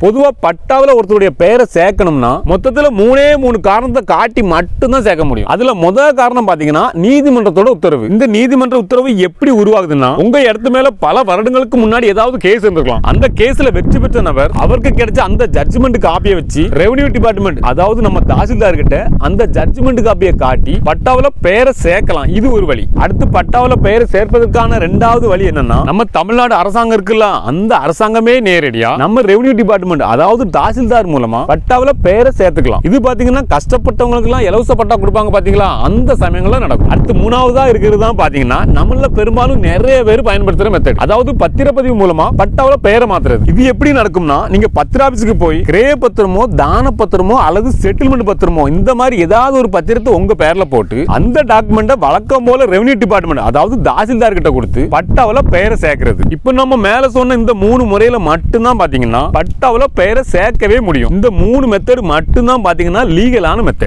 பொதுவா பட்டாவில் ஒருத்தருடைய பெயரை சேர்க்கணும்னா மொத்தத்தில் மூணே மூணு காரணத்தை காட்டி மட்டும்தான் சேர்க்க முடியும். அதுல முதல் காரணம் பாத்தீங்கன்னா நீதிமன்றத்தோட உத்தரவு. இந்த நீதிமன்ற உத்தரவு எப்படி உருவாகுதுன்னா உங்க இடத்து மேல பல வருடங்களுக்கு முன்னாடி ஏதாவது கேஸ் இருந்திருக்கலாம். அந்த கேஸ்ல வெற்றி பெற்ற நபர் அவருக்கு கிடைச்ச அந்த ஜட்ஜ்மெண்ட் காப்பியை வச்சு ரெவன்யூ டிபார்ட்மெண்ட் அதாவது நம்ம தாசில்தார் கிட்ட அந்த ஜட்ஜ்மெண்ட் காப்பியை காட்டி பட்டாவில் பெயரை சேர்க்கலாம். இது ஒரு வழி. அடுத்து பட்டாவில் பெயரை சேர்ப்பதற்கான ரெண்டாவது வழி என்னன்னா நம்ம தமிழ்நாடு அரசாங்கம் இருக்குல்ல அந்த அரசாங்கமே நேரடியா நம்ம ரெவன்யூ டிபார்ட்மெண்ட் அதாவது தாசில்தார் மூலமா பட்டாவில் பெயரை சேர்த்துக்கலாம். இது பாத்தீங்கன்னா கஷ்டப்பட்டவங்களுக்கு எல்லாம் இலவச பட்டா கொடுப்பாங்க பாத்தீங்களா? அந்த சமயங்கள்ல நடக்கும். அடுத்து மூணாவதா இருக்கிறது தான் பாத்தீங்கன்னா நம்மள பெரும்பாலும் நிறைய பேர் பயன்படுத்துற மெத்தட் அதாவது பத்திரப்பதிவு மூலமா பட்டாவில் பெயரை மாத்துறது. இது எப்படி நடக்கும்னா நீங்க பத்திர ஆபீஸுக்கு போய் கிரே பத்திரமோ தான பத்திரமோ அல்லது செட்டில்மெண்ட் பத்திரமோ இந்த மாதிரி ஏதாவது ஒரு பத்திரத்தை உங்க பேர்ல போட்டு அந்த டாக்குமெண்ட்டை வழக்கம் போல ரெவன்யூ டிபார்ட்மெண்ட் அதாவது தாசில்தார் கிட்ட கொடுத்து பட்டாவில் பெயரை சேர்க்கிறது. இப்போ நம்ம மேல சொன்ன இந்த மூணு முறையில மட்டும்தான் பாத்தீங்கன்னா பட்டாவில் பெயரை சேர்க்கவே முடியும். இந்த மூணு மெத்தட் மட்டும்தான் பாத்தீங்கன்னா லீகலான மெத்தட்